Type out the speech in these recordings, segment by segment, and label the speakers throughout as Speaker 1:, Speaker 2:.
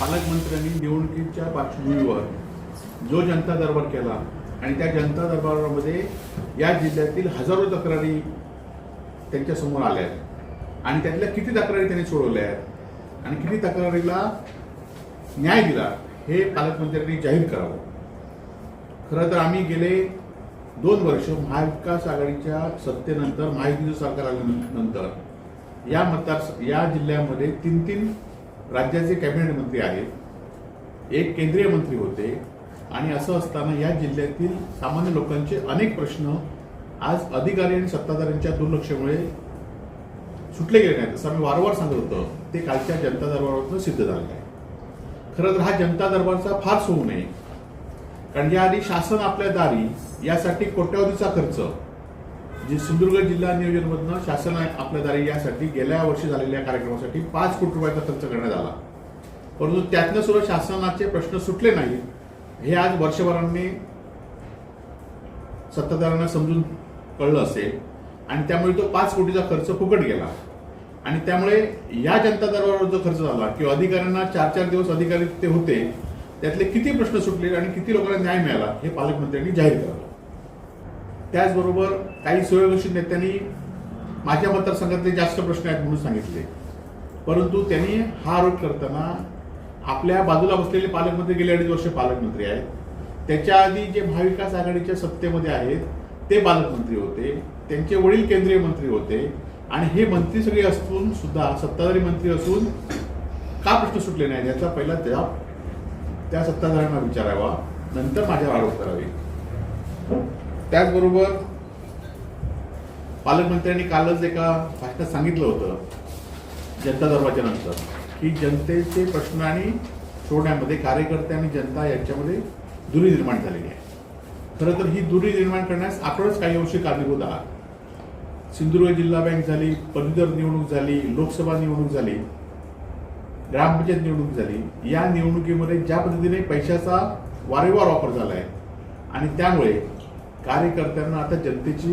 Speaker 1: पालकमंत्र्यांनी निवडणुकीच्या पार्श्वभूमीवर जो जनता दरबार केला आणि त्या जनता दरबारामध्ये या जिल्ह्यातील हजारो तक्रारी त्यांच्यासमोर आल्या आहेत. आणि त्यातल्या किती तक्रारी त्यांनी सोडवल्या आहेत आणि किती तक्रारीला न्याय दिला हे पालकमंत्र्यांनी जाहीर करावं. खरं तर आम्ही गेले दोन वर्ष महाविकास आघाडीच्या सत्तेनंतर महायुतीचं सरकार आल्यानंतर या मतदार या जिल्ह्यामध्ये तीन तीन राज्याचे कॅबिनेट मंत्री आहेत एक केंद्रीय मंत्री होते आणि असं असताना या जिल्ह्यातील सामान्य लोकांचे अनेक प्रश्न आज अधिकारी आणि सत्ताधाऱ्यांच्या दुर्लक्षामुळे सुटले गेले नाहीत. असं आम्ही वारंवार सांगत होतो. ते कालच्या जनता दरबारातून सिद्ध झालं आहे. खरं तर हा जनता दरबारचा फारच होऊ नये कारण याआधी शासन आपल्या दारी यासाठी कोट्यावधीचा खर्च जे सिंधुदुर्ग जिल्हा नियोजनमधनं शासन आपल्या दारी यासाठी गेल्या वर्षी झालेल्या कार्यक्रमासाठी पाच कोटी रुपयाचा खर्च करण्यात आला. परंतु त्यातनं सुद्धा शासनाचे प्रश्न सुटले नाहीत. हे आज वर्षभरांनी सत्ताधाऱ्यांना समजून कळलं असेल. आणि त्यामुळे तो पाच कोटीचा खर्च फुकट गेला. आणि त्यामुळे या जनता दरबारावर जो खर्च झाला किंवा अधिकाऱ्यांना चार चार दिवस अधिकारी ते होते त्यातले किती प्रश्न सुटले आणि किती लोकांना न्याय मिळाला हे पालकमंत्र्यांनी जाहीर करावं त्याचबरोबर काही सुव्यवस्थित नेत्यांनी माझ्या मतदारसंघातले जास्त प्रश्न आहेत म्हणून सांगितले. परंतु त्यांनी हा आरोप करताना आपल्या बाजूला बसलेले पालकमंत्री गेले अडीच वर्ष पालकमंत्री आहेत. त्याच्या आधी जे महाविकास आघाडीच्या सत्तेमध्ये आहेत ते पालकमंत्री होते त्यांचे वडील केंद्रीय मंत्री होते आणि हे मंत्री सगळे असून सुद्धा सत्ताधारी मंत्री असून का प्रश्न सुटले नाही याचा पहिला त्या त्या सत्ताधाऱ्यांना विचारावा नंतर माझ्यावर आरोप करावे. त्याचबरोबर पालकमंत्र्यांनी कालच एका भाषणात सांगितलं होतं जनता दरबारच्या नंतर की जनतेचे प्रश्न आणि सोडण्यामध्ये कार्यकर्ते आणि जनता यांच्यामध्ये दुरी निर्माण झालेली आहे. खरं तर ही दुरी निर्माण करण्यास आपणच काही अंशी कारणीभूत आहात. सिंधुदुर्ग जिल्हा बँक झाली पदवीधर निवडणूक झाली लोकसभा निवडणूक झाली ग्रामपंचायत निवडणूक झाली या निवडणुकीमध्ये ज्या पद्धतीने पैशाचा वारंवार वापर झाला आहे आणि त्यामुळे कार्यकर्त्यांना आता जनतेची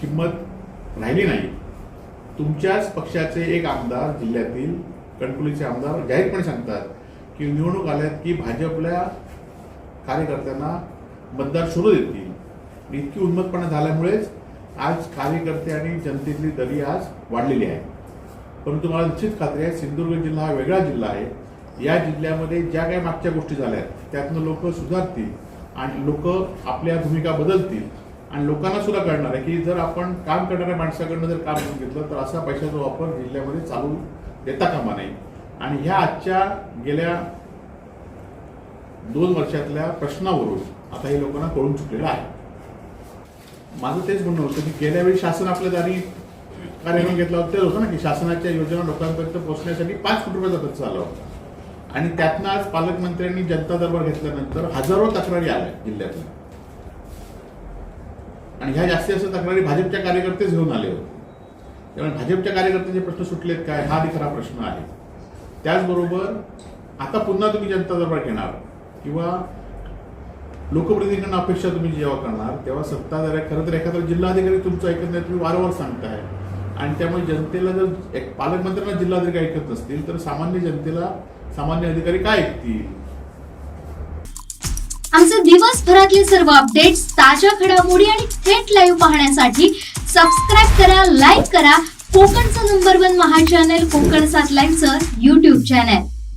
Speaker 1: किंमत राहिली नाही. तुमच्याच पक्षाचे एक आमदार जिल्ह्यातील कणकुलीचे आमदार जाहीरपणे सांगतात की निवडणूक आल्यात की भाजपल्या कार्यकर्त्यांना मतदार शोधू देतील. इतकी उन्मतपणा झाल्यामुळेच आज कार्यकर्ते आणि जनतेतली दरी आज वाढलेली आहे. परंतु मला निश्चित खात्री आहे सिंधुदुर्ग जिल्हा हा वेगळा जिल्हा आहे. या जिल्ह्यामध्ये ज्या काही मागच्या गोष्टी झाल्या आहेत त्यातनं लोक सुधारतील. आणि लोक आपल्या भूमिका बदलतील. आणि लोकांना सुद्धा कळणार आहे की जर आपण काम करणाऱ्या माणसाकडनं जर काम करून घेतलं तर असा पैशाचा वापर जिल्ह्यामध्ये चालू देता कामा नाही आणि ह्या आजच्या गेल्या दोन वर्षातल्या प्रश्नावरून आता हे लोकांना कळून चुकलेलं आहे. माझं तेच म्हणणं होतं की गेल्या वेळी शासन आपल्या दारी कार्यक्रम घेतला होता. तेच होतं ना की शासनाच्या योजना लोकांपर्यंत पोहोचण्यासाठी पाच कोटी रुपयाचा खर्च आला होता. आणि त्यातनं आज पालकमंत्र्यांनी जनता दरबार घेतल्यानंतर हजारो तक्रारी आल्या जिल्ह्यातल्या आणि ह्या जास्तीत जास्त तक्रारी भाजपच्या कार्यकर्तेच घेऊन आले होते. त्यामुळे भाजपच्या कार्यकर्त्यांचे प्रश्न सुटलेत काय हा खरा प्रश्न आहे. त्याचबरोबर आता पुन्हा तुम्ही जनता दरबार घेणार किंवा लोकप्रतिनिधींकडून अपेक्षा तुम्ही जेव्हा करणार तेव्हा सत्ताधाऱ्या खरं तर एखादा जिल्हाधिकारी तुमचं ऐकत नाही तुम्ही वारंवार सांगताय. आणि त्यामुळे जनतेला जर एक पालकमंत्र्यांना जिल्हाधिकारी ऐकत नसतील तर सामान्य जनतेला सामान्य अधिकारी काय ऐकतील?
Speaker 2: आमचे दिवसभरातले सर्व अपडेट्स ताज्या घडामोडी आणि थेट लाईव्ह पाहण्यासाठी सबस्क्राईब करा लाईक करा. कोकणचं नंबर वन महा चॅनल कोकण सात लाईव्हचं युट्यूब चॅनल